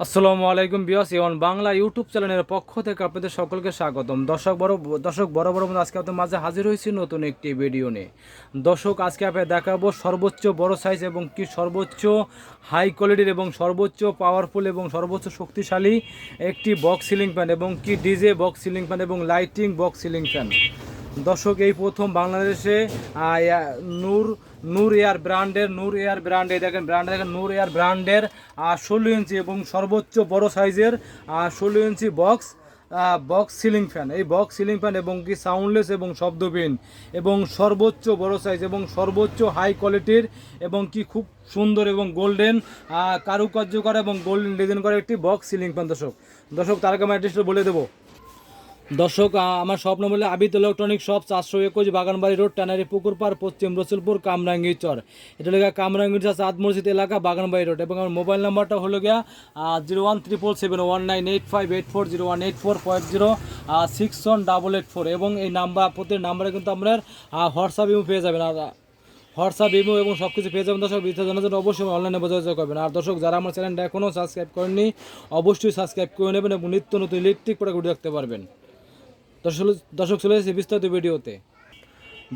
আসসালামু আলাইকুম বিয়াস ইওয়ান বাংলা ইউটিউব চ্যানেলের পক্ষ থেকে আপনাদের সকলকে স্বাগতম। দর্শক বড় দর্শক বড় বড় আজকে আপনাদের মাঝে হাজির হয়েছি নতুন একটি ভিডিও নিয়ে। দর্শক, আজকে আপনাদের দেখাবো সর্বোচ্চ বড় সাইজ এবং কি সর্বোচ্চ হাই কোয়ালিটির এবং সর্বোচ্চ পাওয়ারফুল এবং সর্বোচ্চ শক্তিশালী একটি বক্স সিলিং ফ্যান এবং কি ডিজে বক্স সিলিং ফ্যান এবং লাইটিং বক্স সিলিং ফ্যান দর্শক, এই প্রথম বাংলাদেশে নূর নূর এয়ার ব্র্যান্ডের, নূর এয়ার ব্র্যান্ডে দেখেন ব্র্যান্ড, দেখেন নূর এয়ার ব্র্যান্ডের ষোলো ইঞ্চি এবং সর্বোচ্চ বড় সাইজের ষোলো inch box box ceiling fan. এই বক্স সিলিং ফ্যান এবং কি সাউন্ডলেস এবং শব্দবিহীন এবং সর্বোচ্চ বড় সাইজ এবং সর্বোচ্চ হাই কোয়ালিটির এবং কি খুব সুন্দর এবং গোল্ডেন কারুকার্য করা এবং গোল্ডেন ডিজাইন করা একটি বক্স সিলিং ফ্যান। দর্শক দর্শক তার আগে অ্যাড্রেসটা বলে দেবো। দর্শক আমার স্বপ্ন বলে আবিদ ইলেকট্রনিক শপ, চারশো একুশ বাগানবাড়ি রোড, ট্যানারি পুকুর পাড়, পশ্চিম রসুলপুর কামরাঙ্গি চর এটা লেখা কামরাঙ্গি চর চাঁদ মসজিদ এলাকা, বাগানবাড়ি রোড। এবং আমার মোবাইল নাম্বারটা হলো গিয়া zero one triple seven one nine eight five eight four zero one eight four five zero six one double eight four. এবং এই নাম্বার প্রত্যেক নাম্বারে কিন্তু আপনার হোয়াটসঅ্যাপ ইমো পেয়ে যাবেন। আর হোয়াটসঅ্যাপ ইমো এবং সব কিছু পেয়ে যাবেন দর্শক, বিস্তারিত জানার জন্য অবশ্যই অনলাইনে যোগাযোগ করবেন। আর দর্শক, যারা আমার চ্যানেলটা এখনও সাবস্ক্রাইব করেননি, অবশ্যই সাবস্ক্রাইব করে নেবেন এবং নিত্য নতুন ইলেকট্রিক প্রোডাক্ট দেখতে পারবেন। দর্শক চলে এসেছে বিস্তারিত ভিডিওতে।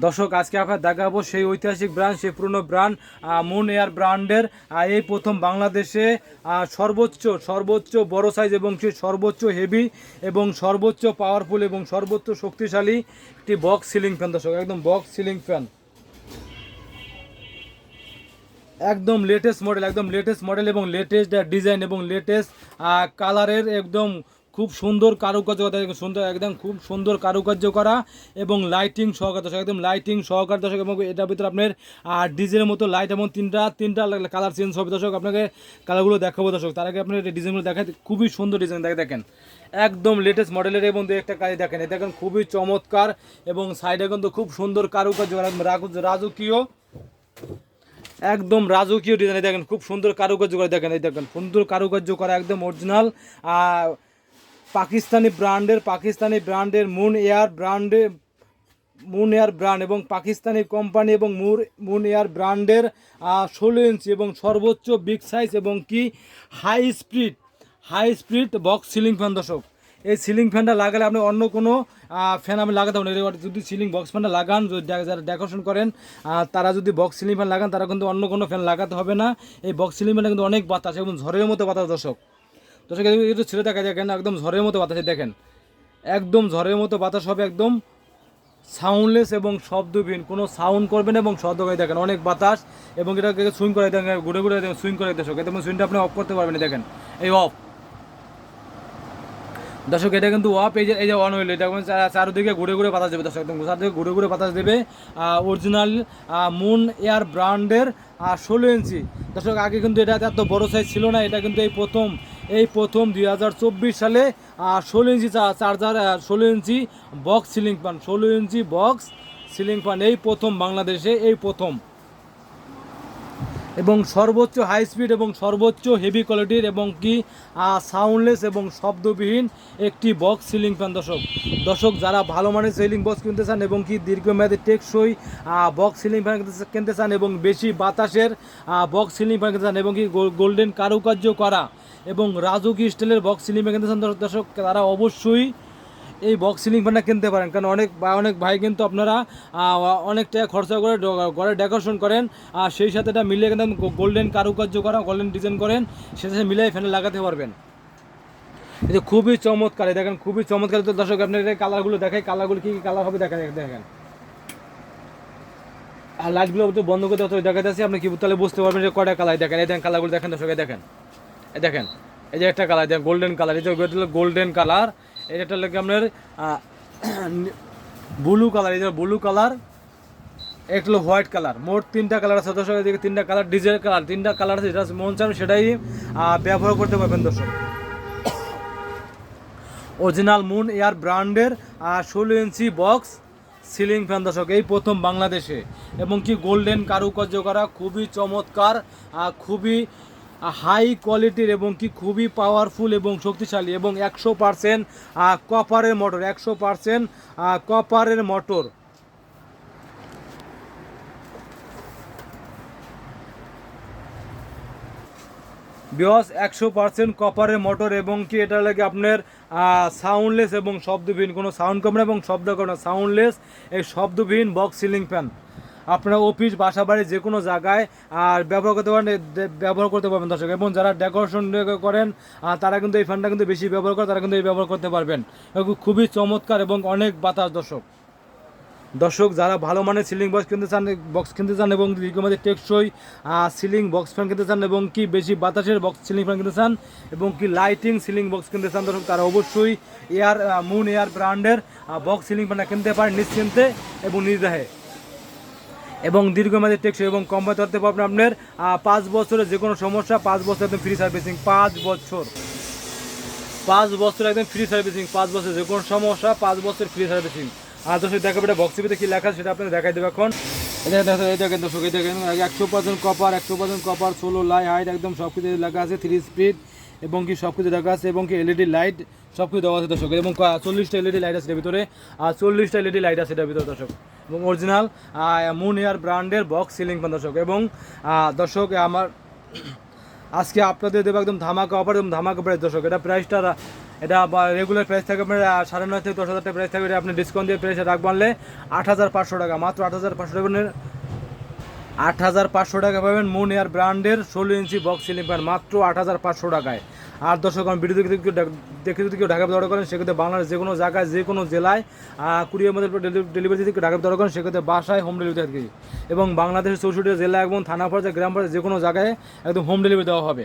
দর্শক, আজকে আপনার দেখাবো সেই ঐতিহাসিক ব্র্যান্ড সেই পুরনো ব্র্যান্ড মুন এয়ার ব্র্যান্ডের এই প্রথম বাংলাদেশে সর্বোচ্চ সর্বোচ্চ বড় সাইজ এবং সেই সর্বোচ্চ হেভি এবং সর্বোচ্চ পাওয়ারফুল এবং সর্বোচ্চ শক্তিশালী একটি বক্স সিলিং ফ্যান দর্শক, একদম বক্স সিলিং ফ্যান একদম লেটেস্ট মডেল একদম লেটেস্ট মডেল এবং লেটেস্ট ডিজাইন এবং লেটেস্ট কালারের একদম খুব সুন্দর কারুকার্য করা সুন্দর, একদম খুব সুন্দর কারুকার্য করা এবং লাইটিং সহকার দর্শক, একদম লাইটিং সহকার দর্শক, এবং এটার ভিতরে আপনার ডিজাইনের মতো লাইট এবং তিনটা তিনটা কালার চেঞ্জ হবে দর্শক, আপনাকে কালারগুলো দেখাবো দর্শক। তার আগে আপনার ডিজাইনগুলো দেখাতে খুবই সুন্দর ডিজাইন দেখে দেখেন। একদম লেটেস্ট মডেলের এবং দু একটা কাজ দেখেন, এটা দেখেন খুবই চমৎকার এবং সাইডে কিন্তু খুব সুন্দর কারুকার্য রাজকীয়, একদম রাজকীয় ডিজাইন দেখেন, খুব সুন্দর কারুকার্য করে, দেখেন, এই দেখেন, সুন্দর কারুকার্য করা, একদম অরিজিনাল পাকিস্তানি ব্র্যান্ডের পাকিস্তানি ব্র্যান্ডের মুন এয়ার ব্র্যান্ডে মুন এয়ার ব্র্যান্ড এবং পাকিস্তানি কোম্পানি এবং মুর মুন এয়ার ব্র্যান্ডের ষোলো ইঞ্চি এবং সর্বোচ্চ বিগ সাইজ এবং কি? High speed high speed box ceiling fan দর্শক। এই সিলিং ফ্যানটা লাগালে আপনি অন্য কোনো ফ্যান আমি লাগাতে পারেন যদি সিলিং বক্স ফ্যানটা লাগান যারা ডেকোরেশন করেন তারা যদি বক্স সিলিং ফ্যান লাগান, তারা কিন্তু অন্য কোনো ফ্যান লাগাতে হবে না। এই বক্স সিলিং ফ্যানটা কিন্তু অনেক বাতাস এবং ঝড়ের মতো বাতাস, দর্শক। দর্শক একটু ছেড়ে দেখা দেখেন একদম ঝড়ের মতো বাতাসে দেখেন। একদম ঝড়ের মতো বাতাস হবে, একদম সাউন্ডলেস এবং শব্দবিহীন। কোনো সাউন্ড করবেন এবং শব্দ করে দেখেন। অনেক বাতাস এবং এটাকে সুইং করে দেখেন, ঘুরে ঘুরে দেখেন সুইং করে দর্শক এবং সুইংটা আপনি অফ করতে পারবেন দেখেন। এই অফ দর্শক, এটা কিন্তু অফ এই যে এই যে অন হইল, এটা চারদিকে ঘুরে ঘুরে বাতাস দেবে দর্শক। একদম চারদিকে ঘুরে ঘুরে বাতাস দেবে অরিজিনাল মুন এয়ার ব্র্যান্ডের ষোলো ইঞ্চি দর্শক, আগে কিন্তু এটা এত বড় সাইজ ছিল না, এটা কিন্তু এই প্রথম এই প্রথম দুই হাজার চব্বিশ সালে ষোলো ইঞ্চি চার্জার ষোলো ইঞ্চি বক্স সিলিং ফ্যান ষোলো ইঞ্চি বক্স সিলিং ফ্যান এই প্রথম বাংলাদেশে, এই প্রথম। এবং সর্বোচ্চ হাই স্পিড এবং সর্বোচ্চ হেভি কোয়ালিটির এবং কি সাউন্ডলেস এবং শব্দবিহীন একটি বক্স সিলিং ফ্যান দর্শক। দর্শক, যারা ভালো মানের সিলিং বক্স কিনতে চান এবং কি দীর্ঘমেয়াদী টেকসই বক্স সিলিং ফ্যান কিনতে চান এবং বেশি বাতাসের বক্স সিলিং ফ্যান কিনতে চান এবং কি গোল্ডেন কারুকার্য করা এবং রাজকীয় স্টাইলের বক্স সিলিং ফ্যান কিনতে চান দর্শক, তারা অবশ্যই এই বক্স সিলিং ফ্যানটা কিনতে পারেন। কারণ অনেক বা, অনেক ভাই কিন্তু আপনারা অনেক টাকা খরচা করে ঘরে ডেকোরেশন করেন আর সেই সাথে এটা মিলিয়ে কিন্তু গোল্ডেন কারুকার্য করা গোল্ডেন ডিজাইন করেন সেটা সাথে মিলিয়ে ফ্যানে লাগাতে পারবেন। এটা খুবই চমৎকার দেখেন, খুবই চমৎকার। তো দর্শক, আপনার কালারগুলো দেখাই কালারগুলো কী কী কালার হবে দেখেন দেখেন। আর লাইটগুলো বন্ধ করতে দেখাতে আসি আপনি কি তাহলে বুঝতে পারবেন যে কয়টা কালার দেখেন, এই দেখেন কালারগুলো দেখেন দর্শক দেখেন। দেখেন, এই যে একটা কালার দেখেন গোল্ডেন কালার এই যে গোল্ডেন কালার এটা লাগে আপনার ব্লু কালার এই যে ব্লু কালার একটা হলো হোয়াইট কালার মোট তিনটা কালার আছে, দর্শক এদিকে তিনটা কালার ডিজেল কালার তিনটা কালার আছে, যেটা মন চান সেটাই ব্যবহার করতে পারবেন, দর্শক। অরিজিনাল মুন এয়ার ব্র্যান্ডের ষোলো ইঞ্চি বক্স সিলিং ফ্যান দর্শক, এই প্রথম বাংলাদেশে। এবং কি গোল্ডেন কারুকার্য করা, খুবই চমৎকার খুবই হাই কোয়ালিটির এবং কি খুবই পাওয়ারফুল এবং শক্তিশালী এবং একশো পারসেন্ট কপারের মোটর একশো পারসেন্ট কপারের মোটর বিহস একশো পার্সেন্ট কপারের মোটর এবং কি এটা লাগে আপনার সাউন্ডলেস এবং শব্দবিহীন কোনো সাউন্ড কম এবং শব্দ করে না সাউন্ডলেস এই শব্দবিহীন বক্স সিলিং ফ্যান আপনারা অফিস বাসা বাড়ি যে কোনো জায়গায়, আর ব্যবহার করতে পারেন ব্যবহার করতে পারবেন দর্শক। এবং যারা ডেকোরেশন করেন তারা কিন্তু এই ফ্যানটা কিন্তু বেশি ব্যবহার করে, তারা কিন্তু এই ব্যবহার করতে পারবেন। খুবই চমৎকার এবং অনেক বাতাস দর্শক। দর্শক, যারা ভালো মানের সিলিং বক্স কিনতে চান বক্স কিনতে চান এবং দীর্ঘমেয়াদী টেকসই সিলিং বক্স ফ্যান কিনতে চান এবং কি বেশি বাতাসের বক্স সিলিং ফ্যান কিনতে চান এবং কি লাইটিং সিলিং বক্স কিনতে চান, দর্শক, তারা অবশ্যই এয়ার মুন এয়ার ব্র্যান্ডের বক্স সিলিং ফ্যানটা কিনতে পারেন নিশ্চিন্তে এবং নির্দাহে। এবং দীর্ঘমেয়াদী টেকসই এবং কম ব্যয় করতে পারবেন আপনার পাঁচ বছরের যে কোনো সমস্যা, পাঁচ বছর একদম ফ্রি সার্ভিসিং পাঁচ বছর। পাঁচ বছর একদম ফ্রি সার্ভিসিং পাঁচ বছর যে কোনো সমস্যা, পাঁচ বছর ফ্রি সার্ভিসিং আর দর্শক দেখাবে এটা বক্স টিভিতে কি লেখা সেটা আপনাদের দেখাই দেবে এখন। এটা দেখেন দর্শক একশো পার্সেন্ট কপার একশো পার্সেন্ট কপার ষোলো লাই হাইট একদম সব কিছু লেখা আছে থ্রি স্পিড এবং কি সব কিছু দেখা আছে, এবং কি এলইডি লাইট সব কিছু দেওয়া আছে দর্শক। এবং চল্লিশটা এলইডি লাইট আছে ভিতরে। আর চল্লিশটা এলইডি লাইট আছে এটার ভিতরে দর্শক। এবং অরিজিনাল মুন এয়ার ব্র্যান্ডের বক্স সিলিং ফ্যান দর্শক। এবং দর্শক, আমার আজকে আপনাদের দেবো একদম ধামাকা অফার একদম ধামাকা প্রাইস দর্শক। এটা প্রাইসটা এটা রেগুলার প্রাইস থাকে আপনার সাড়ে নয় থেকে দশ হাজার টাকা প্রাইস থাকবে। আপনি ডিসকাউন্ট দিয়ে প্রাইসে রাখ বানলে আট হাজার পাঁচশো টাকা, মাত্র আট হাজার পাঁচশো টাকা আট হাজার পাঁচশো টাকা পাবেন মুন এয়ার ব্র্যান্ডের ষোলো ইঞ্চি বক্স সিলিং ফ্যান মাত্র আট হাজার পাঁচশো টাকায়। আর দর্শক আমার ভিডিও দেখে দেখে যদি কেউ ঢাকা দরকার করেন, সেক্ষেত্রে বাংলাদেশ যে কোনো জায়গায়, যে কোনো জেলায় কুড়ির মধ্যে ডেলিভারি যদি ঢাকা অর্ডার করেন, সেক্ষেত্রে বাসায় হোম ডেলিভারি থাকে। এবং বাংলাদেশের চৌষট্টি জেলা এবং থানা পর্যায়ে, গ্রাম পর্যায়ে যে কোনো জায়গায় একদম হোম ডেলিভারি দেওয়া হবে।